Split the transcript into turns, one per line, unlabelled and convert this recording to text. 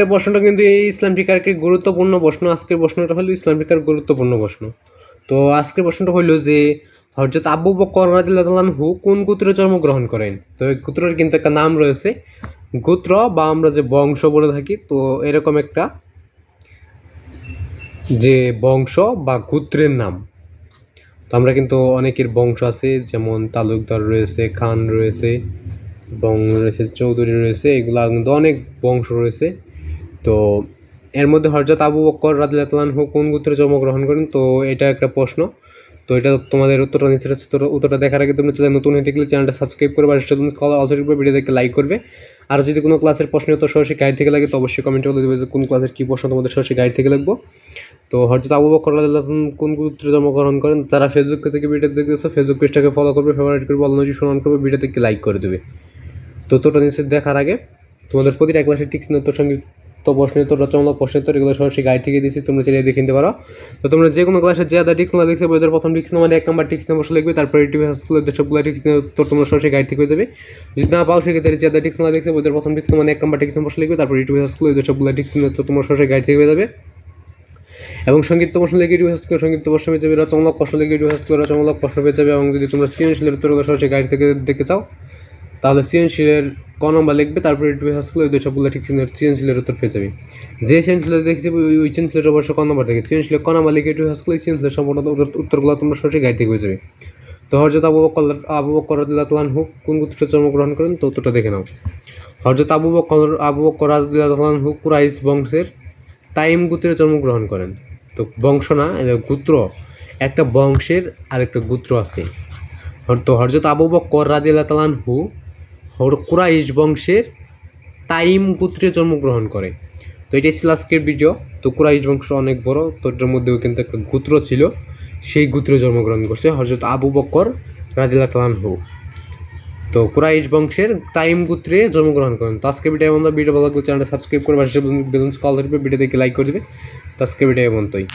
আজকের প্রশ্নটা কিন্তু এই ইসলাম ফিকার একটি গুরুত্বপূর্ণ প্রশ্ন। আজকের প্রশ্নটা হলো ইসলাম ফিকার গুরুত্বপূর্ণ প্রশ্ন। তো আজকের প্রশ্নটা হলো যে হজরত আবু বকর রাদিল্লাহু কোন গোত্রে জন্মগ্রহণ করেন? তো এই গোত্রের কিন্তু একটা নাম রয়েছে, গোত্র বা আমরা যে বংশ বলে থাকি, তো এরকম একটা যে বংশ বা গোত্রের নাম। তো আমরা কিন্তু অনেকের বংশ আছে, যেমন তালুকদার রয়েছে, খান রয়েছে, এবং রয়েছে চৌধুরী রয়েছে, এগুলা কিন্তু অনেক বংশ রয়েছে। তো এর মধ্যে হরজত আবু বক্কর রাদিল্লাহু কোন গোত্রে জন্মগ্রহণ করেন? তো এটা একটা প্রশ্ন। তো এটা তোমাদের উত্তরটা তো উত্তরটা দেখার আগে তোমরা চ্যানেল নতুন হয়ে থাকলে চ্যানেলটা সাবস্ক্রাইব করবে, আর সেটা কল করবে ভিডিও দেখে লাইক করবে। আর যদি কোনো ক্লাসের প্রশ্ন তো সরাসরি গাইড থেকে লাগে, তো অবশ্যই কমেন্টে বলে দেবে যে কোন ক্লাসের কী প্রশ্ন তোমাদের সরাসরি গাইড থেকে লাগবো। তো হরজত আবু বকর কোন গোত্রে জন্মগ্রহণ করেন? তারা ফেসবুক থেকে ভিডিও দেখতেছো ফেসবুক পেজটাকে ফলো করবে ফেভারিট করবে অল নোটিফিকেশন অন করবে ভিডিও থেকে লাইক করে দেবে। তো তোটা নিচে দেখার আগে তোমাদের প্রতিটা ক্লাসের টিক্স উত্তর সংগীত তো প্রশ্নের উত্তর রচনামূলক প্রশ্নের উত্তর এগুলো সরাসরি গাইড থেকে দিয়েছি, তোমরা চাইলে দেখে নিতে পারো। তো তোমরা যে কোনো ক্লাসে যে আদা টিক্স দেখছে বইদের প্রথম টিক্স মানে এক নাম্বার টিক্স নম্বর লিখবে, তারপরে টিভি স্কুলের সবগুলো টিক্স উত্তর তোমরা সরাসরি গাইড থেকে যাবে। যদি না পাও, সেক্ষেত্রে যে আদা টিক্স না দেখছে বইদের প্রথম টিক্স মানে এক নাম্বার টিক্স নম্বর লিখবে, তারপরে টিভি স্কুলের সবগুলো টিক্স উত্তর তোমরা সরাসরি গাইড থেকে যাবে। এবং সংগীত প্রশ্ন ইউটিউব হাস করে সংগীত প্রশ্ন পেয়ে যাবে, রচনামূলক প্রশ্ন ইউটিউব হাস করে রচনামূলক প্রশ্ন পেয়ে যাবে, এবং যদি তোমরা সৃজনশীলের উত্তরগুলো সরাসরি গাইড থেকে দেখতে চাও তাহলে সৃজনশীলের ক নম্বর লিখবে, তারপরে ইউটিউব হাস করে ওই সবগুলো ঠিক সৃজনশীলের উত্তর পেয়ে যাবে। যে সৃজনশীলের দেখছি, ওই সৃজনশীলের অবশ্য ক নম্বর থেকে সৃজনশীলের ক নম্বর লিখে ইউটিউব হাস করে সৃজনশীলের সম্পূর্ণ উত্তর- উত্তরগুলো তোমরা সরাসরি গাইড থেকে পেয়ে যাবে। তো হরজত আবু বকর আবু বকর রাদিয়াল্লাহু আনহু কোন গোত্রে জন্মগ্রহণ করেন? তো উত্তরটা দেখে নাও। হরজত আবু বকর আবু বকর রাদিয়াল্লাহু আনহু কুরাইশ বংশের তাইম গোত্রে জন্মগ্রহণ করেন। তো বংশ না গোত্র, একটা বংশের আরেকটা গোত্র আছে। তো হরজত আবু বকর রাদিয়াল্লাহু তাআলা আনহু হর কুরাইশ বংশের তাইম গোত্রে জন্মগ্রহণ করে। তো এটাই ছিল আজকের ভিডিও তো কুরাইশ বংশ অনেক বড়, তো এটার মধ্যেও কিন্তু একটা গোত্র ছিল। সেই গোত্রে জন্মগ্রহণ করছে হরজত আবু বকর রাদিয়াল্লাহু তাআলা আনহু। তো কুরাইশ বংশের তাইম গোত্রে জন্মগ্রহণ করেন। তো আজকে ভিডিও আমাদের ভিডিও ভালো লাগলে চ্যানেলটা সাবস্ক্রাইব করবে বেলুন্স কল ধরবে ভিডিও দেখে লাইক করে দেবে। তো আজকে ভিডিও এমনই